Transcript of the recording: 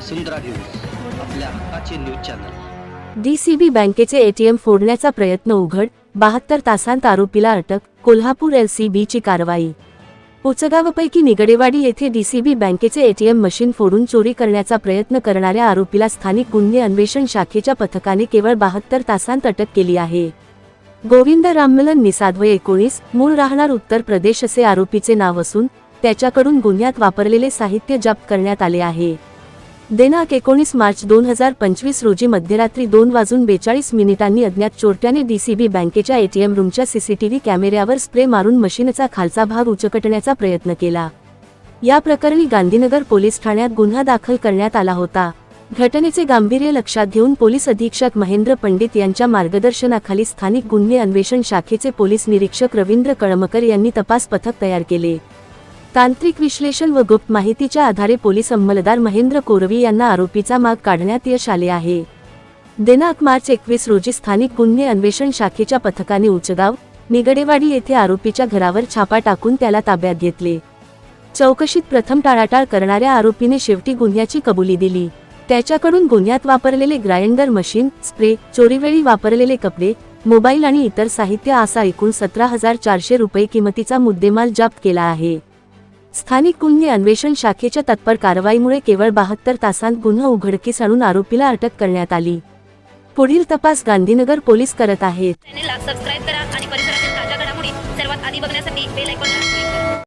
वसुंधरा news आपल्या हक्काचे news channel. DCB बँकेचे एटीएम फोडण्याचा प्रयत्न उघड बहात्तर तासांत आरोपीला अटक कोल्हापूर एलसीबीची कारवाई. पुचगावपैकी निगडेवाडी येथे डीसीबी बँकेचे एटीएम मशीन फोडून चोरी करण्याचा प्रयत्न करणाऱ्या आरोपीला स्थानिक गुन्हे अन्वेषण शाखेच्या पथकाने केवळ बहात्तर तासांत अटक केली आहे. गोविंद राममिलन निसाधवे एकोणीस मूळ राहणार उत्तर प्रदेश असे आरोपीचे नाव असून त्याच्याकडून गुन्ह्यात वापरलेले साहित्य जप्त करण्यात आले आहे. दिनांक एकोणीस मार्च दोन हजार पंचवीस रोजी मध्यरात्री दोन वाजून बेचाळीस मिनिटांनी अज्ञात चोरट्याने डीसीबी बँकेच्या एटीएम रूमच्या सीसीटीव्ही कॅमेऱ्यावर स्प्रे मारून मशीनचा खालचा भाग उचकटण्याचा प्रयत्न केला. या प्रकरणी गांधीनगर पोलीस ठाण्यात गुन्हा दाखल करण्यात आला होता. घटनेचे गांभीर्य लक्षात घेऊन पोलीस अधीक्षक महेंद्र पंडित यांच्या मार्गदर्शनाखाली स्थानिक गुन्हे अन्वेषण शाखेचे पोलीस निरीक्षक रवींद्र कळमकर यांनी तपास पथक तयार केले. तांत्रिक विश्लेषण व गुप्त माहितीच्या आधारे पोलीस अंमलदार महेंद्र कोरवी यांना आरोपीचा माग काढण्यात यश आले आहे. दिनांक मार्च एकवीस रोजी स्थानिक गुन्हे अन्वेषण शाखेच्या पथकाने उचगाव निगडेवाडी येथे आरोपीच्या घरावर छापा टाकून त्याला ताब्यात घेतले. चौकशीत प्रथम टाळाटाळ करणाऱ्या आरोपीने शेवटी गुन्ह्याची कबुली दिली. त्याच्याकडून गुन्ह्यात वापरलेले ग्राइंडर मशीन स्प्रे चोरीवेळी वापरलेले कपडे मोबाईल आणि इतर साहित्य असा एकूण सतरा हजार चारशे रुपये किमतीचा मुद्देमाल जप्त केला आहे. स्थानिक गुन्हे अन्वेषण शाखेच्या तत्पर कारवाईमुळे केवळ बहात्तर तासांत गुन्हा उघडकीस आणून आरोपीला अटक करण्यात आली. पुढील तपास गांधीनगर पोलीस करत आहेत.